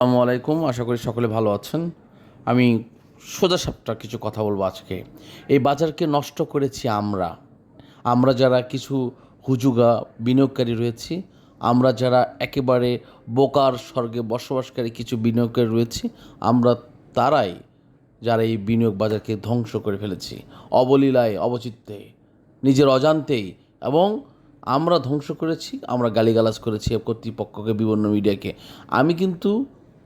আসসালামু আলাইকুম, আশা করি সকলে ভালো আছেন। আমি সোজা সাপটা কিছু কথা বলব আজকে। এই বাজারকে নষ্ট করেছি আমরা। আমরা যারা কিছু হুজুগা, বিনিয়োগকারী রয়েছি, আমরা যারা একেবারে বোকার স্বর্গে বসবাসকারী কিছু বিনিয়োগকারী রয়েছি, আমরা তারাই যারা এই বিনিয়োগ বাজারকে ধ্বংস করে ফেলেছি। অবলীলায়, অবচিত্তে, নিজের অজান্তেই এবং আমরা ধ্বংস করেছি, আমরা গালিগালাজ করেছি কর্তৃপক্ষকে, বিভিন্ন মিডিয়াকে। আমি কিন্তু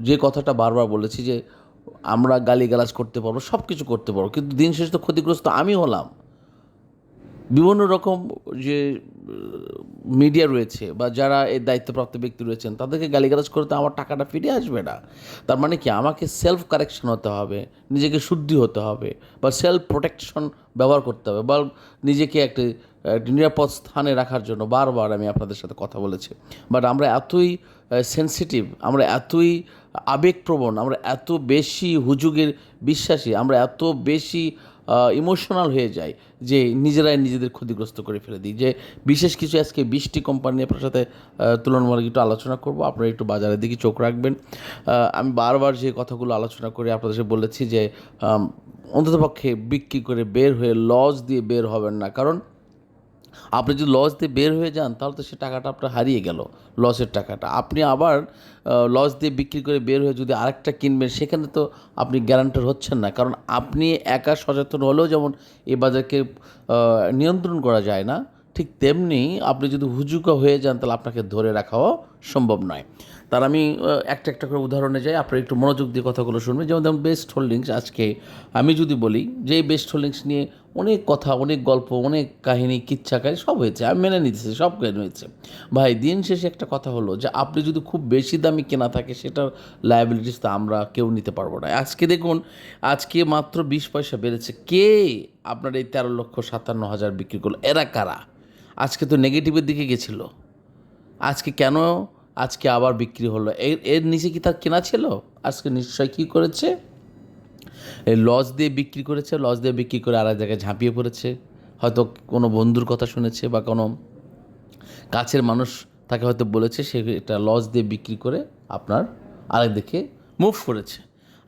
যে কথাটা বারবার বলেছি যে আমরা গালিগালাজ করতে পারব সব কিছু করতে পারব, কিন্তু দিন শেষে তো ক্ষতিগ্রস্ত আমি হলাম। বিভিন্ন রকম যে মিডিয়া রয়েছে বা যারা এই দায়িত্বপ্রাপ্ত ব্যক্তি রয়েছেন, তাদেরকে গালিগালাজ করতে আমার টাকাটা ফিরে আসবে না। তার মানে কি? আমাকে সেলফ কারেকশন হতে হবে, নিজেকে শুদ্ধি হতে হবে বা সেলফ প্রোটেকশন ব্যবহার করতে হবে বা নিজেকে একটি নিরাপদ স্থানে রাখার জন্য বারবার আমি আপনাদের সাথে কথা বলেছি। বাট আমরা এতই সেন্সিটিভ আমরা এতই আবেগপ্রবণ, আমরা এত বেশি হুজুগের বিশ্বাসী, আমরা এত বেশি ইমোশনাল হয়ে যায় যে নিজেরাই নিজেদের ক্ষতিগ্রস্ত করে ফেলে দিই। যে বিশেষ কিছু আজকে বৃষ্টি কোম্পানি আপনার সাথে তুলনামূলক একটু আলোচনা করব। আপনারা একটু বাজারের দিকে চোখ রাখবেন। আমি বারবার যে কথাগুলো আলোচনা করে, আপনাদের বলেছি যে অন্ততপক্ষে বিক্রি করে বের হয়ে লস দিয়ে বের হবেন না। কারণ আপনি যদি লস দিয়ে বের হয়ে যান, তাহলে তো সে টাকাটা আপনার হারিয়ে গেল লসের টাকাটা। আপনি আবার লস দিয়ে বিক্রি করে বের হয়ে যদি আরেকটা কিনবেন, সেখানে তো আপনি গ্যারান্টার হচ্ছেন না। কারণ আপনি একা সচেতন হলেও যেমন এই বাজারকে নিয়ন্ত্রণ করা যায় না, ঠিক তেমনি আপনি যদি হুজুকা হয়ে যান, তাহলে আপনাকে ধরে রাখাও সম্ভব নয়। তার আমি একটা একটা করে উদাহরণে যাই, আপনারা একটু মনোযোগ দিয়ে কথাগুলো শুনবেন। যেমন যেমন বেস্ট হোল্ডিংস আজকে আমি যদি বলি যে বেস্ট হোল্ডিংস নিয়ে অনেক কথা, অনেক গল্প, অনেক কাহিনী কিচ্ছা কাহিনী সব হয়েছে, আমি মেনে নিতেছি, সব কেন হয়েছে? ভাই, দিন শেষে একটা কথা হলো যে, আপনি যদি খুব বেশি দামি কেনা থাকে, সেটার লায়াবিলিটিস তো আমরা কেউ নিতে পারব না। আজকে দেখুন, আজকে মাত্র বিশ পয়সা বেড়েছে। কে আপনার এই তেরো লক্ষ সাতান্ন হাজার বিক্রি করল? এরা কারা? আজকে তো নেগেটিভের দিকে গেছিল। আজকে কেন? আজকে আবার বিক্রি হলো। এর এর নিচে কি তার কেনা ছিল? আজকে নিশ্চয় কী করেছে? লস দিয়ে বিক্রি করেছে লস দিয়ে বিক্রি করে আর এক জায়গায় ঝাঁপিয়ে পড়েছে। হয়তো কোনো বন্ধুর কথা শুনেছে বা কোনো কাছের মানুষ তাকে হয়তো বলেছে, সে এটা লস দিয়ে বিক্রি করে আপনার আরেক দিকে মুভ করেছে।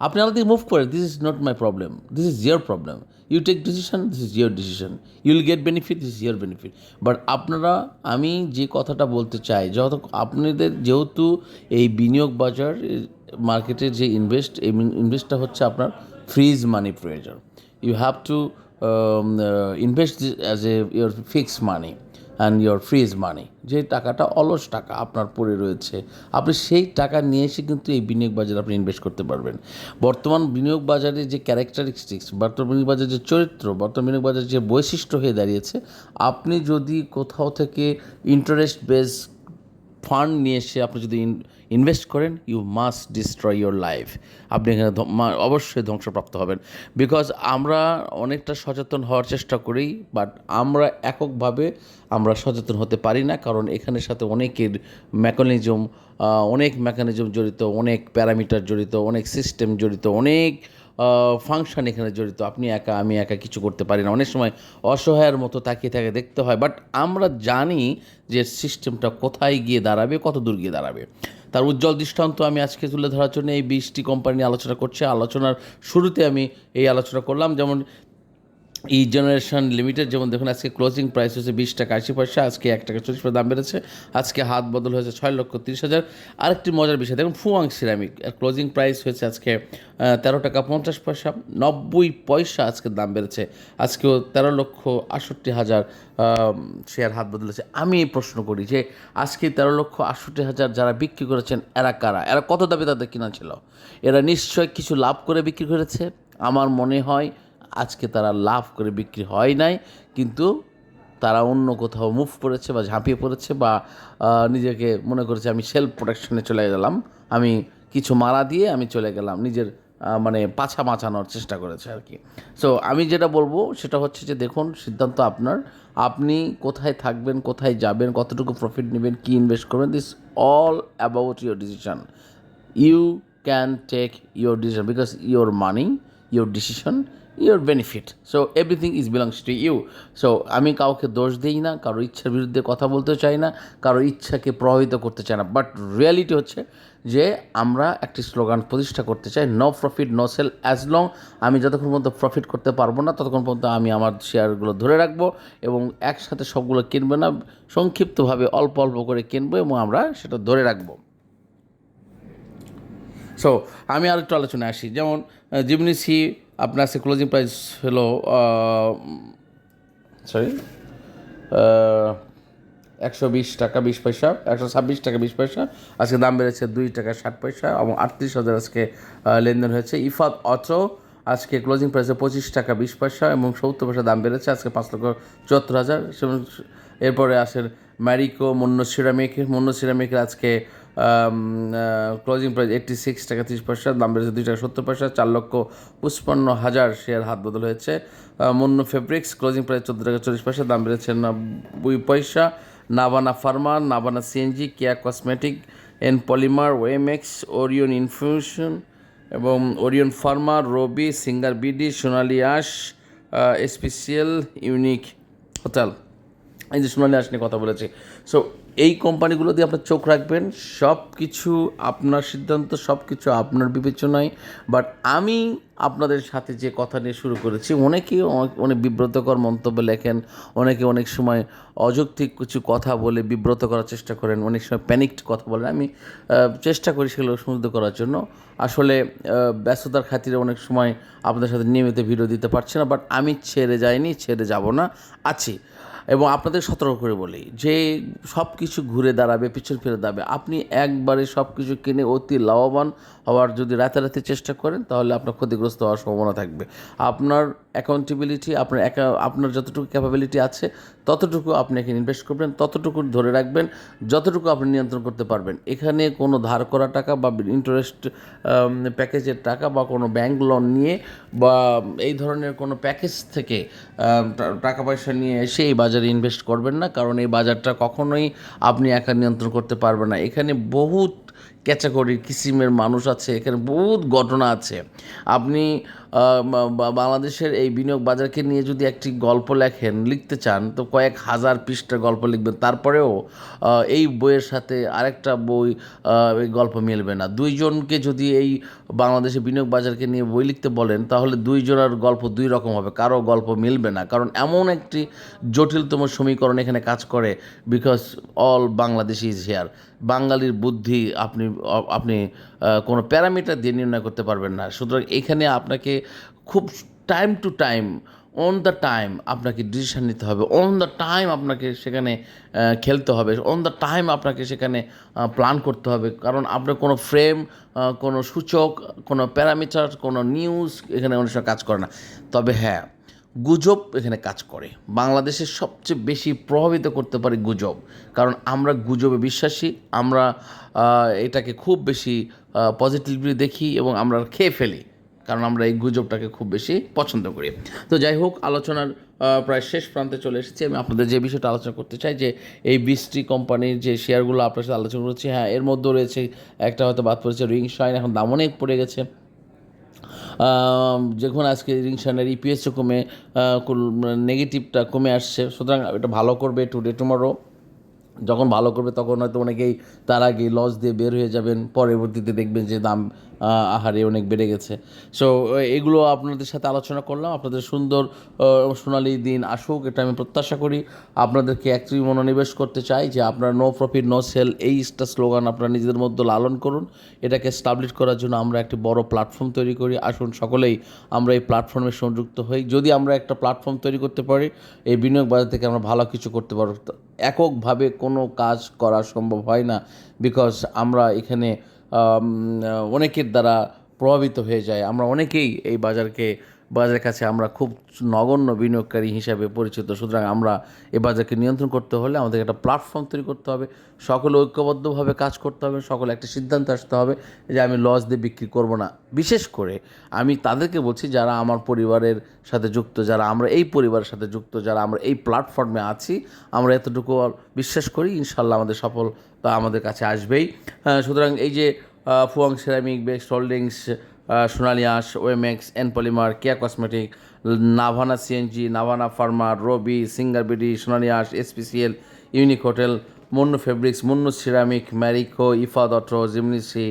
আপনি আরেক দিকে মুভ করেন this is not my problem this is your problem you take decision this is your decision you will get benefit this is your benefit but আপনারা, আমি যে কথাটা বলতে চাই, যত আপনাদের যেহেতু এই বিনিয়োগ বাজার মার্কেটের যে ইনভেস্ট এই ইনভেস্টটা হচ্ছে আপনার ফ্রিজ মানি প্রয়োজন you have to invest as a your fix money and your freeze money যে টাকাটা অলস টাকা আপনার পড়ে রয়েছে, আপনি সেই টাকা নিয়ে এসে কিন্তু এই বিনিয়োগ বাজারে আপনি ইনভেস্ট করতে পারবেন। বর্তমান বিনিয়োগ বাজারে যে ক্যারেক্টারিস্টিক্স বর্তমান বিনিয়োগ বাজারের যে চরিত্র, বর্তমান বিনিয়োগ বাজারের যে বৈশিষ্ট্য হয়ে দাঁড়িয়েছে, আপনি যদি কোথাও থেকে ইন্টারেস্ট বেস ফান্ড নিয়ে এসে আপনি যদি ইনভেস্ট করেন you must destroy your life আপনি এখানে অবশ্যই ধ্বংসপ্রাপ্ত হবেন। বিকজ আমরা অনেকটা সচেতন হওয়ার চেষ্টা করি বাট আমরা এককভাবে আমরা সচেতন হতে পারি না, কারণ এখানের সাথে অনেকের মেকানিজম অনেক মেকানিজম জড়িত, অনেক প্যারামিটার জড়িত, অনেক সিস্টেম জড়িত, অনেক ফাংশন এখানে জড়িত। আপনি একা, আমি একা কিছু করতে পারি না। অনেক সময় অসহায়ের মতো তাকিয়ে থাকে দেখতে হয়। বাট আমরা জানি যে সিস্টেমটা কোথায় গিয়ে দাঁড়াবে, কত দূর গিয়ে দাঁড়াবে। তার উজ্জ্বল দৃষ্টান্ত আমি আজকে তুলে ধরার জন্য এই বিশটি কোম্পানি আলোচনা করছে। আলোচনার শুরুতে আমি এই আলোচনা করলাম। যেমন ই জেনারেশন লিমিটেড যেমন দেখুন আজকে ক্লোজিং প্রাইস হচ্ছে বিশ টাকা আশি পয়সা, আজকে এক টাকা চল্লিশ পয়সা দাম বেড়েছে, আজকে হাত বদল হয়েছে ছয় লক্ষ তিরিশ হাজার। আরেকটি মজার বিষয়, দেখুন ফুয়াং সিরামিক ক্লোজিং প্রাইস হয়েছে আজকে তেরো টাকা পঞ্চাশ পয়সা, নব্বই পয়সা আজকে দাম বেড়েছে, আজকেও তেরো লক্ষ আষট্টি হাজার শেয়ার হাত বদলেছে। আমি প্রশ্ন করি যে, আজকে তেরো লক্ষ আটষট্টি হাজার যারা বিক্রি করেছেন, এরা কারা? এরা কত দাবি তাদের কিনা ছিল? এরা নিশ্চয় কিছু লাভ করে বিক্রি করেছে? আমার মনে হয় আজকে তারা লাভ করে বিক্রি হয় নাই, কিন্তু তারা অন্য কোথাও মুভ করেছে বা ঝাঁপিয়ে পড়েছে বা নিজেকে মনে করেছে আমি সেলফ প্রোটেকশনে চলে গেলাম, আমি কিছু মারা দিয়ে আমি চলে গেলাম, নিজের মানে পাছা বাঁচানোর চেষ্টা করেছে আর কি। সো আমি যেটা বলব সেটা হচ্ছে যে দেখুন, সিদ্ধান্ত আপনার, আপনি কোথায় থাকবেন, কোথায় যাবেন, কতটুকু প্রফিট নেবেন, কী ইনভেস্ট করবেন this all about your decision you can take your decision because your money your decision your benefit so everything is belongs to you so আমি কাউকে দোষ দিই না কারোর ইচ্ছার বিরুদ্ধে কথা বলতে চাই না কারোর ইচ্ছাকে প্রভাবিত করতে চাই না। বাট রিয়ালিটি হচ্ছে যে আমরা একটি স্লোগান প্রতিষ্ঠা করতে চাই no profit no sale as long আমি যতক্ষণ পর্যন্ত প্রফিট করতে পারব না, ততক্ষণ পর্যন্ত আমি আমার শেয়ারগুলো ধরে রাখব এবং একসাথে সবগুলো কিনবো না, সংক্ষিপ্তভাবে অল্প অল্প করে কিনবো এবং আমরা সেটা ধরে রাখব। সো আমি আর একটু আলোচনায় আসি। যেমন জিমনি সি আপনার সে ক্লোজিং প্রাইস হলো সরি একশো বিশ টাকা বিশ পয়সা, একশো ছাব্বিশ টাকা বিশ পয়সা, আজকে দাম বেড়েছে দুই টাকা ষাট পয়সা এবং আটত্রিশ হাজার আজকে লেনদেন হয়েছে। ইফাত অটো আজকে ক্লোজিং প্রাইসে পঁচিশ টাকা বিশ পয়সা এবং সত্তর পয়সা দাম বেড়েছে, আজকে পাঁচ লক্ষ চুয়াত্তর হাজার। এরপরে আসেন ম্যারিকো মন্য সিরামিক মন্য সিরামিকের আজকে ক্লোজিং প্রাইস এইট্টি সিক্স টাকা তিরিশ পয়সা, দাম বেড়েছে দুই টাকা সত্তর পয়সা, চার লক্ষ পঁচপান্ন হাজার শেয়ার হাত বদল হয়েছে। মন্য ফেব্রিক্স ক্লোজিং প্রাইস চোদ্দ টাকা চল্লিশ পয়সা, দাম বেড়েছে নব্বই পয়সা। Nabana pharma Nabana CNG Keya cosmetic N polymer ওয়েমেক্স Orion infusion এবং Orion pharma Robi Singer BD Sonali আশ স্পেশিয়াল ইউনিক হোটেল এই যে সোনালি আশ নিয়ে কথা বলেছি। সো এই কোম্পানিগুলো দিয়ে আপনার চোখ রাখবেন, সব কিছু আপনার সিদ্ধান্ত, সব কিছু আপনার বিবেচনায়। বাট আমি আপনাদের সাথে যে কথা নিয়ে শুরু করেছি, অনেকেই অনেক- বিব্রতকর মন্তব্য লেখেন, অনেকে অনেক সময় অযৌক্তিক কিছু কথা বলে বিব্রত করার চেষ্টা করেন, অনেক সময় প্যানিকড কথা বলেন। আমি চেষ্টা করি সেগুলো সমুদ্র করার জন্য। আসলে ব্যস্ততার খাতিরে অনেক সময় আপনাদের সাথে নিয়মিত ভিডিও দিতে পারছি না বাট আমি ছেড়ে যাইনি, ছেড়ে যাব না, আছি। এবং আপনাদের সতর্ক করে বলি, যে সব কিছু ঘুরে দাঁড়াবে, পিছন ফিরে দাঁড়াবে, আপনি একবারে সব কিছু কিনে অতি লাভবান হওয়ার যদি রাতারাতি চেষ্টা করেন, তাহলে আপনার ক্ষতিগ্রস্ত হওয়ার সম্ভাবনা থাকবে। আপনার অ্যাকাউন্টেবিলিটি আপনার একা, আপনার যতটুকু ক্যাপাবিলিটি আছে, ততটুকু আপনি এখানে ইনভেস্ট করবেন, ততটুকু ধরে রাখবেন, যতটুকু আপনি নিয়ন্ত্রণ করতে পারবেন। এখানে কোনো ধার করা টাকা বা ইন্টারেস্ট প্যাকেজের টাকা বা কোনো ব্যাংক লোন নিয়ে বা এই ধরনের কোনো প্যাকেজ থেকে টাকা পয়সা নিয়ে এসে এই বাজারে ইনভেস্ট করবেন না, কারণ এই বাজারটা কখনোই আপনি একা নিয়ন্ত্রণ করতে পারবেন না। এখানে বহুত ক্যাটাগরির কিসিমের মানুষ আছে, এখানে বহুত ঘটনা আছে। আপনি বাংলাদেশের এই বিনিয়োগ বাজারকে নিয়ে যদি একটি গল্প লেখেন, লিখতে চান, তো কয়েক হাজার পৃষ্ঠার গল্প লিখবেন। তারপরেও এই বইয়ের সাথে আরেকটা বই গল্প মিলবে না। দুইজনকে যদি এই বাংলাদেশে বিনিয়োগ বাজারকে নিয়ে বই লিখতে বলেন, তাহলে দুইজনের গল্প দুই রকম হবে, কারও গল্প মিলবে না। কারণ এমন একটি জটিলতম সমীকরণ এখানে কাজ করে because all Bangladesh is here বাঙালির বুদ্ধি আপনি আপনি কোনো প্যারামিটার দিয়ে নির্ণয় করতে পারবেন না। সুতরাং এখানে আপনাকে খুব time to time on the time আপনাকে ডিসিশন নিতে হবে। অন দ্য টাইম আপনাকে সেখানে খেলতে হবে। অন দ্য টাইম আপনাকে সেখানে প্ল্যান করতে হবে। কারণ আপনার কোনো ফ্রেম কোনো সূচক, কোনো প্যারামিটার কোনো নিউজ এখানে অনেক সময় কাজ করে না। তবে হ্যাঁ গুজব এখানে কাজ করে। বাংলাদেশের সবচেয়ে বেশি প্রভাবিত করতে পারে গুজব। কারণ আমরা গুজবে বিশ্বাসী, আমরা এটাকে খুব বেশি পজিটিভলি দেখি এবং আমরা খেয়ে ফেলি। কারণ আমরা এই গুজবটাকে খুব বেশি পছন্দ করি। তো যাই হোক, আলোচনার প্রায় শেষ প্রান্তে চলে এসেছি। আমি আপনাদের যে বিষয়টা আলোচনা করতে চাই যে, এই বিশটি কোম্পানির যে শেয়ারগুলো আপনার সাথে আলোচনা করছি হ্যাঁ এর মধ্যেও রয়েছে একটা হয়তো বাদ পড়েছে রিং শাইন, এখন দাম অনেক পড়ে গেছে। যখন আজকে রিংশানের ইপিএসও কমে নেগেটিভটা কমে আসছে সুতরাং এটা ভালো করবে টুডে টুমরো যখন ভালো করবে তখন হয়তো অনেকেই তার আগে লস দিয়ে বের হয়ে যাবেন, পরবর্তীতে দেখবেন যে দাম আহারে অনেক বেড়ে গেছে। সো এগুলো আপনাদের সাথে আলোচনা করলাম। আপনাদের সুন্দর সোনালি দিন আসুক, এটা আমি প্রত্যাশা করি। আপনাদেরকে একটি মনোনিবেশ করতে চাই যে আপনারা নো প্রফিট নো সেল এই একটা স্লোগান আপনারা নিজেদের মধ্যে লালন করুন। এটাকে স্টাবলিশ করার জন্য আমরা একটি বড় প্ল্যাটফর্ম তৈরি করি। আসুন, সকলেই আমরা এই প্ল্যাটফর্মে সংযুক্ত হই। যদি আমরা একটা প্ল্যাটফর্ম তৈরি করতে পারি, এই বিনিয়োগ বাজার থেকে আমরা ভালো কিছু করতে পারব। এককভাবে কোনো কাজ করা সম্ভব হয় না বিকজ আমরা এখানে অনেকের দ্বারা প্রভাবিত হয়ে যায়। আমরা অনেকেই এই বাজারকে বাজারের কাছে আমরা খুব নগণ্য বিনিয়োগকারী হিসাবে পরিচিত। সুতরাং আমরা এ বাজারকে নিয়ন্ত্রণ করতে হলে আমাদের একটা প্ল্যাটফর্ম তৈরি করতে হবে। সকলে ঐক্যবদ্ধভাবে কাজ করতে হবে, সকলে একটা সিদ্ধান্ত আসতে হবে যে আমি লস দিয়ে বিক্রি করব না। বিশেষ করে আমি তাদেরকে বলছি যারা আমার পরিবারের সাথে যুক্ত, যারা আমরা এই পরিবারের সাথে যুক্ত, যারা আমরা এই প্ল্যাটফর্মে আছি, আমরা এতটুকু বিশ্বাস করি ইনশাল্লাহ আমাদের সফলতা আমাদের কাছে আসবেই। সুতরাং এই যে Fuwang Ceramic best holdings Sonali Aansh ওয়েমেক্স N polymer Keya cosmetic Navana CNG Navana pharma Robi Singer BD Sonali Aansh SPCL unique hotel Monno fabrics Monno ceramic Marico Ifad auto Gemini Sea